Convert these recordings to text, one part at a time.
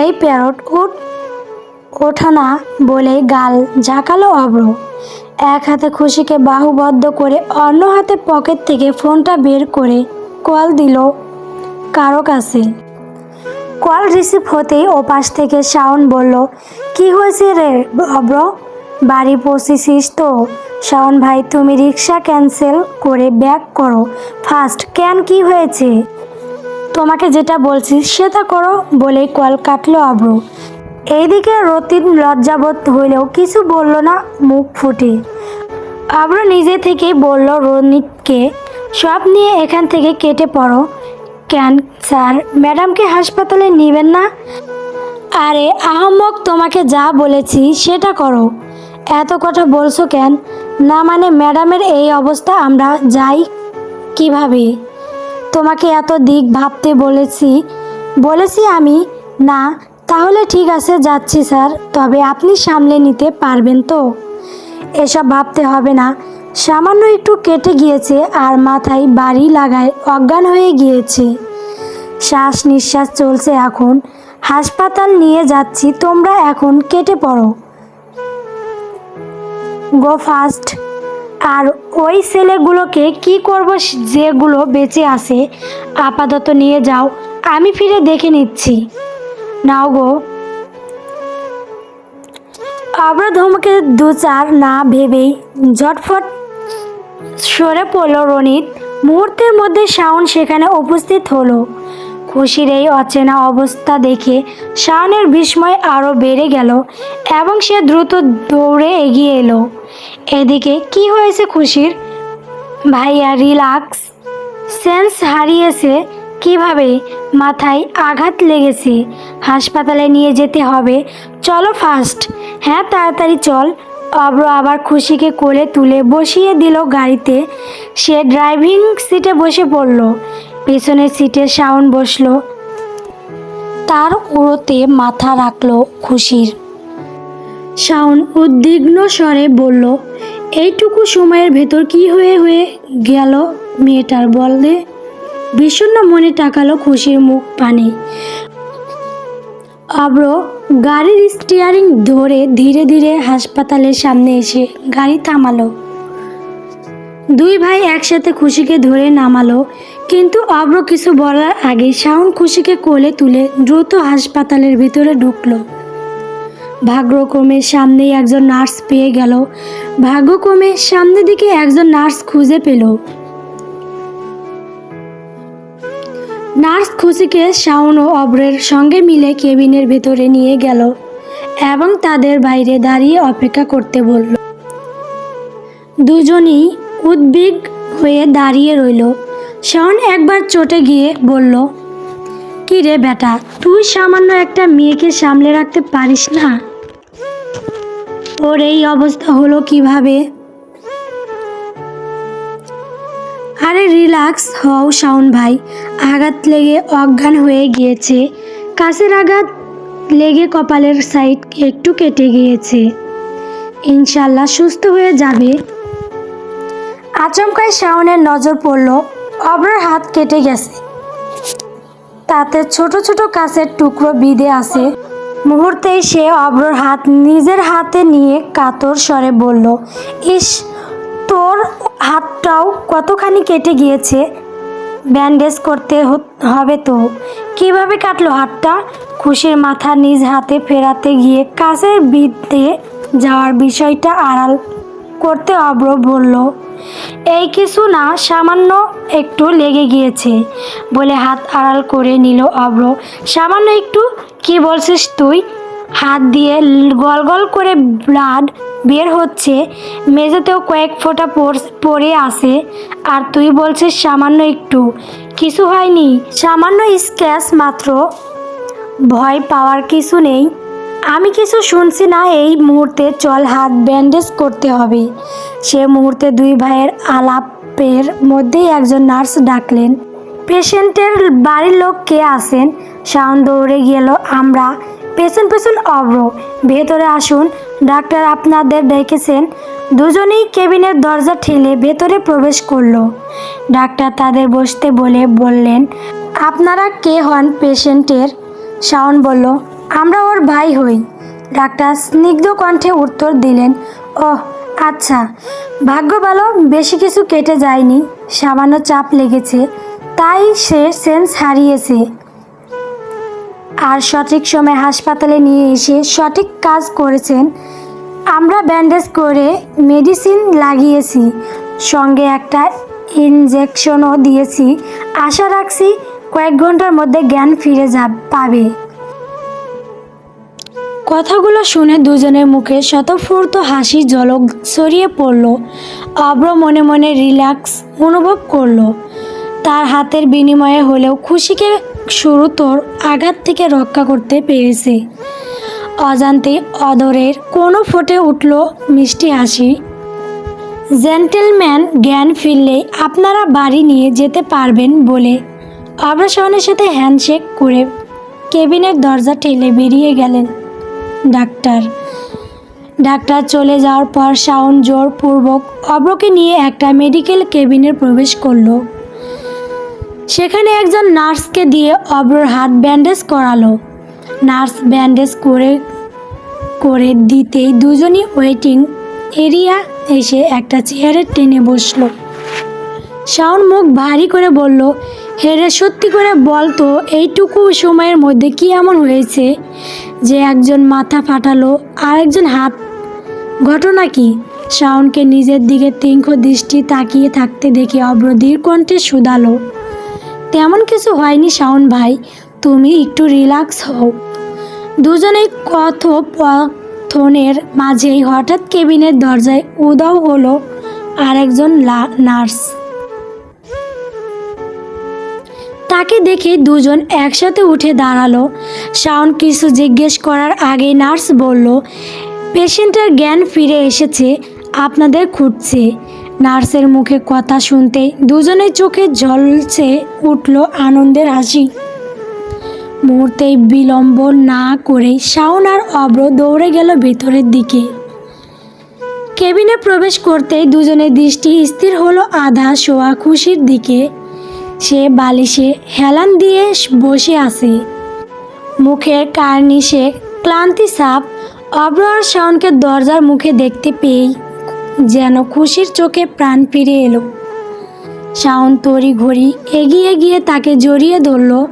এই প্যারট উঠ, ওঠা না বলে গাল ঝাঁকালো অব্র এক হাতে খুশিকে বাহুবদ্ধ করে অন্য হাতে পকেট থেকে ফোনটা বের করে কল দিল কারও কাছে। কল রিসিভ হতেই ওপাশ থেকে শাওন বলল, কি হয়েছে রে অব্র বাড়ি পৌঁছেছিস তো? শাওন ভাই, তুমি রিক্সা ক্যান্সেল করে ব্যাক করো। ফার্স্ট ক্যান কি হয়েছে? তোমাকে যেটা বলছি সেটা করো বলে কল কাটলো আব্রু। এইদিকে রতিন লজ্জাবোধ হইলেও কিছু বলল না, মুখ ফুটে। আব্রু নিজে থেকেই বলল, রনিতকে সব নিয়ে এখান থেকে কেটে পড়ো। কেন স্যার? ম্যাডামকে হাসপাতালে নেবেন না? আরে আহম্মক, তোমাকে যা বলেছি সেটা করো। এত কথা বলছো কেন? না মানে ম্যাডামের এই অবস্থা, আমরা যাই কীভাবে? তোমাকে এত দিক ভাবতে বলেছি বলেছি আমি, না, তাহলে ঠিক আছে, যাচ্ছি স্যার, তবে আপনি সামলে নিতে পারবেন তো? এসব ভাবতে হবে না, সামান্য একটু কেটে গিয়েছে আর মাথায় বাড়ি লাগায় অজ্ঞান হয়ে গিয়েছে। শ্বাস নিঃশ্বাস চলছে এখন, হাসপাতাল নিয়ে যাচ্ছি, তোমরা এখন কেটে পড়ো। গো ফাস্ট আর ওই ছেলেগুলোকে কি করব যেগুলো বেঁচে আছে, আপাতত নিয়ে যাও, আমি ফিরে দেখে নিচ্ছি। নাও গো। আবার ধমকে দু চার না ভেবেই ঝটফট সরে পড়ল রনিত। মুহূর্তের মধ্যে শাওন সেখানে উপস্থিত হলো। খুশির এই অচেনা অবস্থা দেখে শাওনের বিস্ময় আরও বেড়ে গেল এবং সে দ্রুত দৌড়ে এগিয়ে এলো। এদিকে কি হয়েছে খুশির? ভাইয়া রিলাক্স সেন্স হারিয়েছে। কীভাবে? মাথায় আঘাত লেগেছে। হাসপাতালে নিয়ে যেতে হবে। চলো ফার্স্ট হ্যাঁ তাড়াতাড়ি চল। অব্র আবার খুশিকে কোলে তুলে বসিয়ে দিল গাড়িতে। সে ড্রাইভিং সিটে বসে পড়ল। পেছনের সিটে শাওন বসল। তার উড়োতে মাথা রাখল খুশির। শাওন উদ্বিগ্ন স্বরে বলল, এইটুকু সময়ের ভেতর কি হয়ে হয়ে গেল মেয়েটার বললে বিষণ্ণ মনে টাকালো খুশির মুখ পানে। অব্র গাড়ির স্টিয়ারিং ধরে ধীরে ধীরে হাসপাতালের সামনে এসে গাড়ি থামালো। দুই ভাই একসাথে খুশিকে ধরে নামালো, কিন্তু অব্র কিছু বলার আগে শাওন খুশিকে কোলে তুলে দ্রুত হাসপাতালের ভিতরে ঢুকলো। ভাগ্যক্রমে সামনেই একজন নার্স পেয়ে গেল। ভাগ্যক্রমে সামনের দিকে একজন নার্স খুঁজে পেল। নার্স খুশিকে শাওন ও অব্রের সঙ্গে মিলে কেবিনের ভেতরে নিয়ে গেল এবং তাদের বাইরে দাঁড়িয়ে অপেক্ষা করতে বলল। দুজনই উদ্বিগ হয়ে দাঁড়িয়ে রইল। শাওন একবার চটে গিয়ে বলল কি রে বেটা, তুই সামান্য একটা মেয়েকে সামলে রাখতে পারিস না? ওর এই অবস্থা হলো কীভাবে? আরে রিল্যাক্স হও শাওন ভাই। আঘাত লেগে অজ্ঞান হয়ে গিয়েছে। কাছের আঘাত লেগে কপালের সাইড একটু কেটে গিয়েছে। ইনশাল্লাহ সুস্থ হয়ে যাবে। আচমকায় শাওনের নজর পড়ল। অব্রের হাত কেটে গেছে। তাতে ছোট ছোট কাছের টুকরো বিঁধে আছে। মুহূর্তেই সে অব্রর হাত নিজের হাতে নিয়ে কাতর স্বরে বলল, ইস, তোর হাতটাও কতখানি কেটে গিয়েছে? ব্যান্ডেজ করতে হবে তো। কীভাবে কাটলো হাতটা? খুশির মাথা নিজ হাতে ফেরাতে গিয়ে কাছের বিদ্যে যাওয়ার বিষয়টা আড়াল করতে অব্র বলল, এই কিছু না, সামান্য একটু লেগে গিয়েছে, বলে হাত আড়াল করে নিল অব্র। সামান্য একটু? কি বলছিস তুই? হাত দিয়ে গল গল করে ব্লাড বের হচ্ছে, মেঝেতেও কয়েক ফোঁটা পড়- আসে আর তুই বলছিস সামান্য একটু। কিছু হয়নি, সামান্য স্ক্র্যাচ মাত্র। ভয় পাওয়ার কিছু নেই। আমি কিছু শুনছি না, এই মুহূর্তে চল হাত ব্যান্ডেজ করতে হবে। সে মুহূর্তে দুই ভাইয়ের আলাপের মধ্যেই একজন নার্স ডাকলেন, পেশেন্টের বাড়ির লোক কে আসেন শাওন দৌড়ে গেল, আমরা। পেছন পেছন অব্র, ভেতরে আসুন। ডাক্তার আপনাদের ডেকেছেন? দুজনেই কেবিনের দরজা ঠেলে ভেতরে প্রবেশ করল। ডাক্তার তাদের বসতে বলে বললেন, আপনারা কে হন পেশেন্টের? শাওন বলল আমরা ওর ভাই হই। ডাক্তার স্নিগ্ধ কণ্ঠে উত্তর দিলেন, ওহ আচ্ছা। ভাগ্য ভালো, বেশি কিছু কেটে যায়নি। সামান্য চাপ লেগেছে। তাই সে সেন্স হারিয়েছে। আর সঠিক সময় হাসপাতালে নিয়ে এসে সঠিক কাজ করেছেন। আমরা ব্যান্ডেজ করে মেডিসিন লাগিয়েছি। সঙ্গে একটা ইনজেকশনও দিয়েছি। আশা রাখছি কয়েক ঘণ্টার মধ্যে জ্ঞান ফিরে যা, পাবে। কথাগুলো শুনে দুজনের মুখে স্বতঃস্ফূর্ত হাসি ঝলক ছড়িয়ে পড়ল। অব্র মনে মনে রিল্যাক্স অনুভব করল। তার হাতের বিনিময়ে হলেও খুশিকে শুরু তোর আঘাত থেকে রক্ষা করতে পেরেছে। অজান্তে অদরের কোনো ফোটে উঠল মিষ্টি হাসি। জেন্টেলম্যান জ্ঞান ফিরলেই আপনারা বাড়ি নিয়ে যেতে পারবেন বলে অগ্রসনের সাথে হ্যান্ডশেক করে কেবিনের দরজা ঠেলে বেরিয়ে গেলেন। ডাক্তার। ডাক্তার চলে যাওয়ার পর শাওন জোরপূর্বক অব্রকে নিয়ে একটা মেডিকেল কেবিনে প্রবেশ করল। সেখানে একজন নার্সকে দিয়ে অব্রর হাত ব্যান্ডেজ করালো। নার্স ব্যান্ডেজ করে করে দিতেই দুজনই ওয়েটিং এরিয়া এসে একটা চেয়ারে টেনে বসল। শাওন মুখ ভারী করে বলল হেরে সত্যি করে বল তো, এইটুকু সময়ের মধ্যে কি এমন হয়েছে যে একজন মাথা ফাটালো আর একজন হাত? ঘটনা কি? শাওনকে নিজের দিকে তীক্ষ্ণ দৃষ্টি তাকিয়ে থাকতে দেখে অব্রদীর কণ্ঠে শুধালো, তেমন কিছু হয়নি শাওন ভাই, তুমি একটু রিল্যাক্স হও। দুজনেই কথোপকথনের মাঝেই হঠাৎ কেবিনের দরজায় উদাও হলো আরেকজন নার্স। তাকে দেখে দুজন একসাথে উঠে দাঁড়াল। শাওন কিছু জিজ্ঞেস করার আগে নার্স বলল, পেশেন্টের জ্ঞান ফিরে এসেছে, আপনাদের খুঁজছে। নার্সের মুখে কথা শুনতে দুজনের চোখে জলছে উঠল আনন্দের হাসি। মুহূর্তে বিলম্ব না করে শাওন আর অব্র দৌড়ে গেল ভেতরের দিকে। কেবিনে প্রবেশ করতেই দুজনের দৃষ্টি স্থির হলো আধা, শোয়া খুশির দিকে। সে বালিশে হেলান দিয়ে বসে আছে। মুখের কার্নিশে ক্লান্তি সাপ অব্র শাওনকে দরজার মুখে দেখতে পেয়েই যেন খুশির চোখে প্রাণ ফিরে এলো। শাওন তড়ি ঘড়ি এগিয়ে গিয়ে তাকে জড়িয়ে ধরল।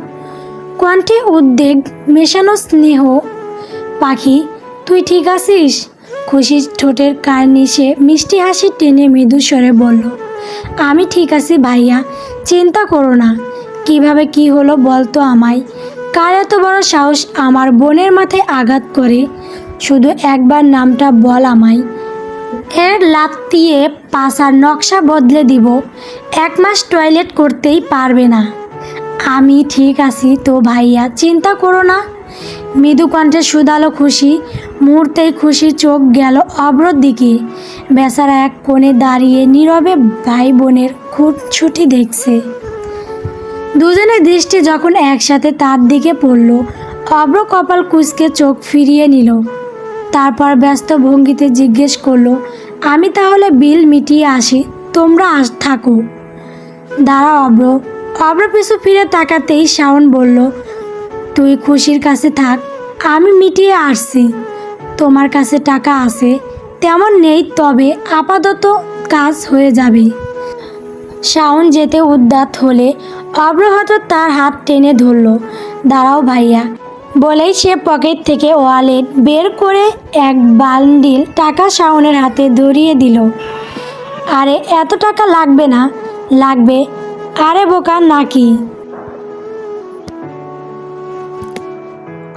কণ্ঠে উদ্বেগ মেশানো স্নেহ, পাখি, তুই ঠিক আছিস? খুশির ঠোঁটের কার্নিশে মিষ্টি হাসি টেনে মৃদু স্বরে বলল। আমি ঠিক আছি ভাইয়া, চিন্তা করো না। কীভাবে কি হলো বলতো আমায়। কার এত বড় সাহস আমার বোনের মাথায় আঘাত করে? শুধু একবার নামটা বল আমায়। এর দিয়ে পাশার নকশা বদলে দিব। এক মাস টয়লেট করতেই পারবে না। আমি ঠিক আছি তো ভাইয়া, চিন্তা করো না। মৃদু কণ্ঠে সুদালো খুশি, মুহূর্তেই খুশি চোখ গেল অব্রর দিকে। বেচারা এক কোণে দাঁড়িয়ে নীরবে ভাই বোনের খুঁটছুটি দেখছে। দুজনের দৃষ্টি যখন একসাথে তার দিকে পড়ল অব্র কপাল কুচকে চোখ ফিরিয়ে নিল। তারপর ব্যস্ত ভঙ্গিতে জিজ্ঞেস করল, আমি তাহলে বিল মিটিয়ে আসি, তোমরা আস, থাকো। দাঁড়া অব্র অব্র পিছু ফিরে তাকাতেই শাওন বলল, তুই খুশির কাছে থাক, আমি মিটিয়ে আসছি। তোমার কাছে টাকা আছে তেমন নেই, তবে আপাতত কাজ হয়ে যাবে। শাওন যেতে উদ্যাত হলে অব্রহত তার হাত টেনে ধরল। দাঁড়াও ভাইয়া। বলেই সে পকেট থেকে ওয়ালেট বের করে এক বান্ডিল টাকা শাওনের হাতে ধরিয়ে দিল। আরে, এত টাকা লাগবে না? লাগবে। আরে, বোকা, নাকি?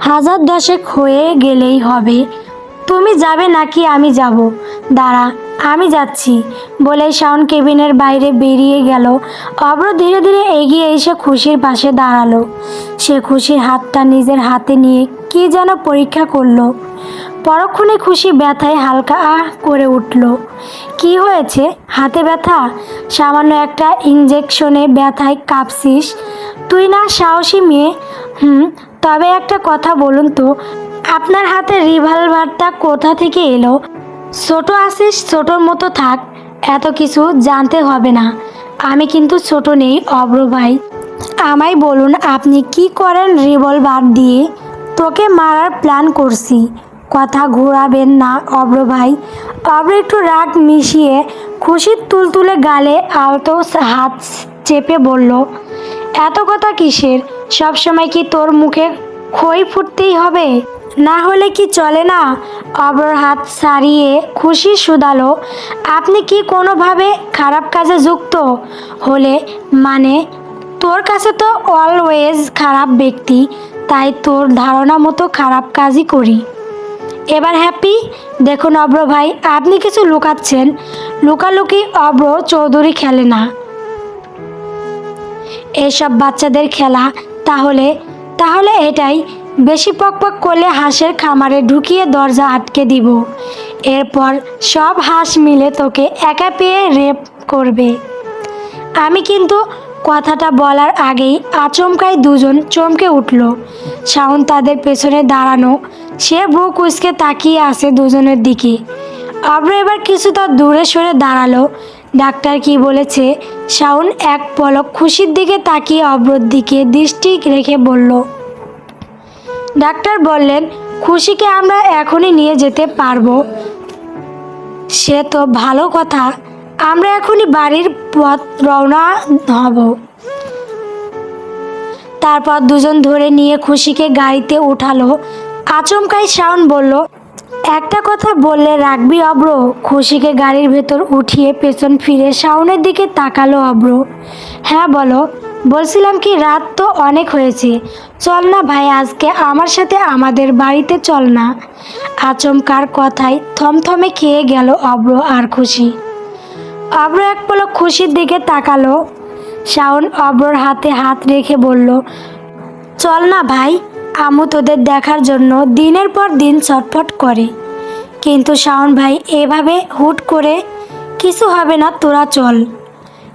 হাজার দশেক হয়ে গেলেই হবে। তুমি যাবে নাকি আমি যাব? দাঁড়া, আমি যাচ্ছি। বলে শাওন কেবিনের বাইরে বেরিয়ে গেল। অব্র ধীরে ধীরে এগিয়ে এসে খুশির পাশে দাঁড়াল। সে খুশির হাতটা নিজের হাতে নিয়ে কি যেন পরীক্ষা করল। পরক্ষণে খুশি ব্যথায় হালকা আহ করে উঠল। কি হয়েছে? হাতে ব্যথা? সামান্য একটা ইঞ্জেকশনে ব্যথায় কাঁপছিস? তুই না সাহসী মেয়ে? হুম, তবে একটা কথা বলুন তো। আপনার হাতে রিভলভারটা কোথা থেকে এলো? ছোট আসিস ছোটোর মতো থাক, এত কিছু জানতে হবে না। আমি কিন্তু ছোট নেই অব্র ভাই। আমায় বলুন, আপনি কি করেন রিভলভার দিয়ে? তোকে মারার প্ল্যান করছি। কথা ঘোরাবেন না অব্র ভাই। অব্র একটু রাগ মিশিয়ে খুশির তুলতুলে গালে আলতো হাত চেপে বলল, এত কথা কিসের? সবসময় কি তোর মুখে খই ফুটতেই হবে? না হলে কি চলে না? অবর হাত সারিয়ে খুশি শুধালো। আপনি কি কোনোভাবে খারাপ কাজে যুক্ত? হলে মানে তোর কাছে তো অলওয়েজ খারাপ ব্যক্তি, তাই তোর ধারণা মতো খারাপ কাজই করি। এবার হ্যাপি? দেখুন অব্র ভাই, আপনি কিছু লুকাচ্ছেন। লুকালুকি অব্র চৌধুরী খেলে না। এসব বাচ্চাদের খেলা, তাহলে তাহলে এটাই। বেশি পকপক করলে হাঁসের খামারে ঢুকিয়ে দরজা আটকে দিব। এরপর সব হাঁস মিলে তোকে একা পেয়ে রেপ করবে। আমি কিন্তু কথাটা বলার আগেই আচমকাই দুজন চমকে উঠল। শাওন তাদের পেছনে দাঁড়ানো, সে ভ্রু কুচকে তাকিয়ে আছে দুজনের দিকে। অব্র এবার কিছু কিছুটা দূরে সরে দাঁড়াল। ডাক্তার কি বলেছে? শাওন এক পলক খুশির দিকে তাকিয়ে অব্রর দিকে দৃষ্টি রেখে বলল ডাক্তার বললেন, খুশিকে আমরা এখনই নিয়ে যেতে পারব। সে তো ভালো কথা। আমরা এখনই বাড়ির পথ রওনা হব। তারপর দুজন ধরে নিয়ে খুশিকে গাড়িতে উঠালো। আচমকাই শাওন বলল একটা কথা বললে রাখবি, অব্র। খুশিকে গাড়ির ভেতর উঠিয়ে পেছন ফিরে শাওনের দিকে তাকালো অব্র। হ্যাঁ বলো। বলছিলাম কি, রাত তো অনেক হয়েছে। চল না ভাই, আজকে আমার সাথে আমাদের বাড়িতে চল না। আচমকার কথায় থমথমে খেয়ে গেল অব্র আর খুশি। অব্র এক পলক খুশির দিকে তাকালো। শাওন অব্রর হাতে হাত রেখে বলল, চল না ভাই আমু তোদের দেখার জন্য দিনের পর দিন ছটফট করে। কিন্তু শাওন ভাই এভাবে হুট করে, কিছু হবে না, তোরা চল।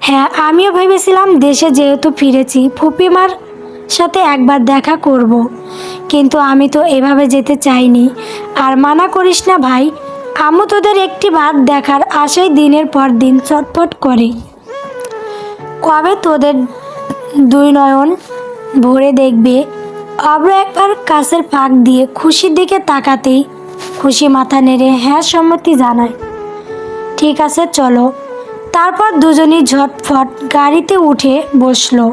হ্যাঁ আমিও ভেবেছিলাম দেশে যেহেতু ফিরেছি ফুপিমার সাথে একবার দেখা করব। কিন্তু আমি তো এভাবে যেতে চাইনি। আর মানা করিস না ভাই, আমু তোদের একটি বার দেখার আশায় দিনের পর দিন ছটফট করে। কবে তোদের দুই নয়ন ভরে দেখবে? অব্র একবার কাছের ফাঁক দিয়ে খুশির দিকে তাকাতেই খুশি মাথা নেড়ে হ্যাঁ সম্মতি জানায়। ঠিক আছে, চলো। তারপর দুজনই ঝটফট গাড়িতে উঠে বসল।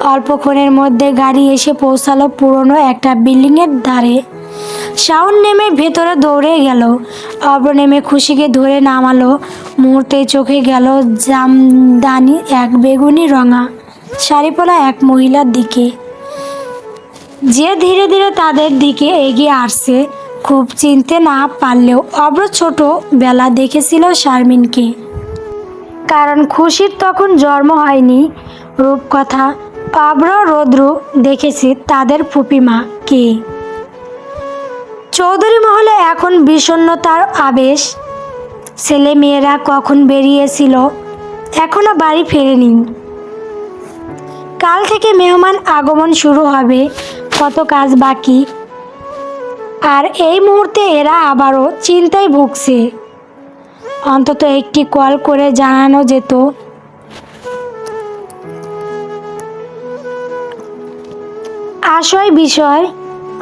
অল্পক্ষণের মধ্যে গাড়ি এসে পৌঁছালো পুরনো একটা বিল্ডিংয়ের ধারে। শাওন নেমে ভেতরে দৌড়ে গেল। অব্র নেমে খুশিকে ধরে নামালো। মুহূর্তে চোখে গেল জামদানি, এক বেগুনি রঙা শাড়ি পরা এক মহিলার দিকে। যে ধীরে ধীরে তাদের দিকে এগিয়ে আসছে, খুব চিনতে না পারলেও অব্র ছোট বেলা দেখেছিল শারমিনকে। কারণ খুশির তখন জন্ম হয়নি, রূপকথা অব্র রৌদ্র দেখেছি তাদের ফুপিমা কে চৌধুরী মহলে এখন বিষণ্ণতার আবেশ। ছেলে মেয়েরা কখন বেরিয়েছিল, এখনও বাড়ি ফেরেনি। কাল থেকে মেহমান আগমন শুরু হবে কত কাজ বাকি। আর এই মুহূর্তে এরা আবারও চিন্তায় ভুগছে। অন্তত একটি কল করে জানানো যেত। আশয় বিষয়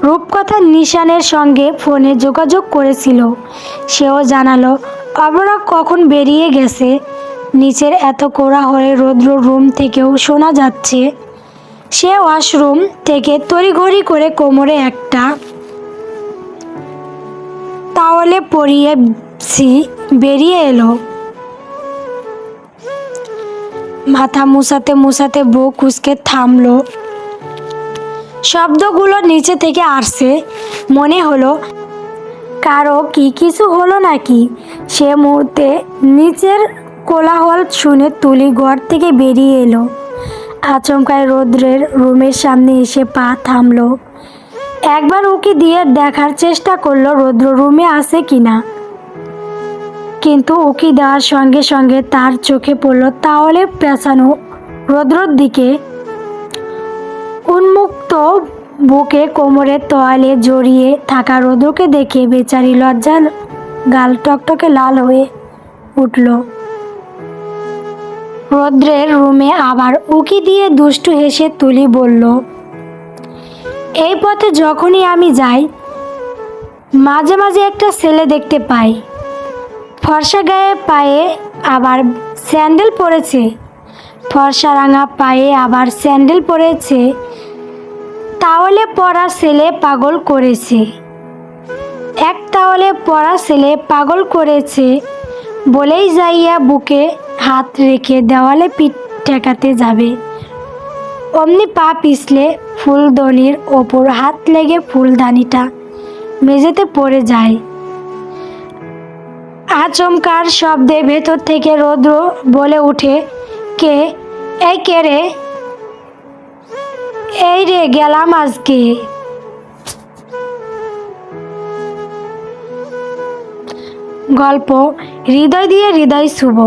রূপকথা নিশানের সঙ্গে ফোনে যোগাযোগ করেছিল। সেও জানালো অবরা কখন বেরিয়ে গেছে? নিচের এত কোলাহলে রৌদ্র রুম থেকেও শোনা যাচ্ছে। সে ওয়াশরুম থেকে তড়িঘড়ি করে কোমরে একটা তাওয়ালে পরিয়ে সি বেরিয়ে এলো। মাথা মুছাতে মুছাতে বউ কুচকে থামলো। শব্দগুলো নিচে থেকে আসছে। মনে হলো, কারও কি কিছু হলো নাকি? সে মুহূর্তে নিচের কোলাহল শুনে তুলি ঘর থেকে বেরিয়ে এলো। আচমকায় রৌদ্রের রুমের সামনে এসে পা থামলো। একবার উকি দিয়ে দেখার চেষ্টা করল রৌদ্র রুমে আছে কিনা। কিন্তু উকি দেওয়ার সঙ্গে সঙ্গে তার চোখে পড়ল তাহলে পেঁচানো রৌদ্রর দিকে। উন্মুক্ত বুকে কোমরের তোয়ালে জড়িয়ে থাকা রৌদ্রকে দেখে বেচারি লজ্জার গাল টকটকে লাল হয়ে উঠল। রৌদ্রের রুমে আবার উকি দিয়ে দুষ্টু হেসে তুলি বলল, এই পথে যখনই আমি যাই, মাঝে মাঝে একটা ছেলে দেখতে পাই। ফর্সা গায়ে পায়ে আবার স্যান্ডেল পরেছে, ফর্সা রাঙা পায়ে আবার স্যান্ডেল পরেছে তাহলে পরা ছেলে পাগল করেছে। এক তাহলে পরা ছেলে পাগল করেছে বলেই যাইয়া বুকে হাত রেখে দেওয়ালে পিঠ ঠেকাতে যাবে। অমনি পা পিছলে ফুলদনির ওপর হাত লেগে ফুলদানিটা মেঝেতে পড়ে যায়। আচমকার শব্দে ভেতর থেকে রৌদ্র বলে উঠে, কে? এই কে রে? এই রে গেলাম আজকে। গল্প হৃদয় দিয়ে হৃদয় শুভ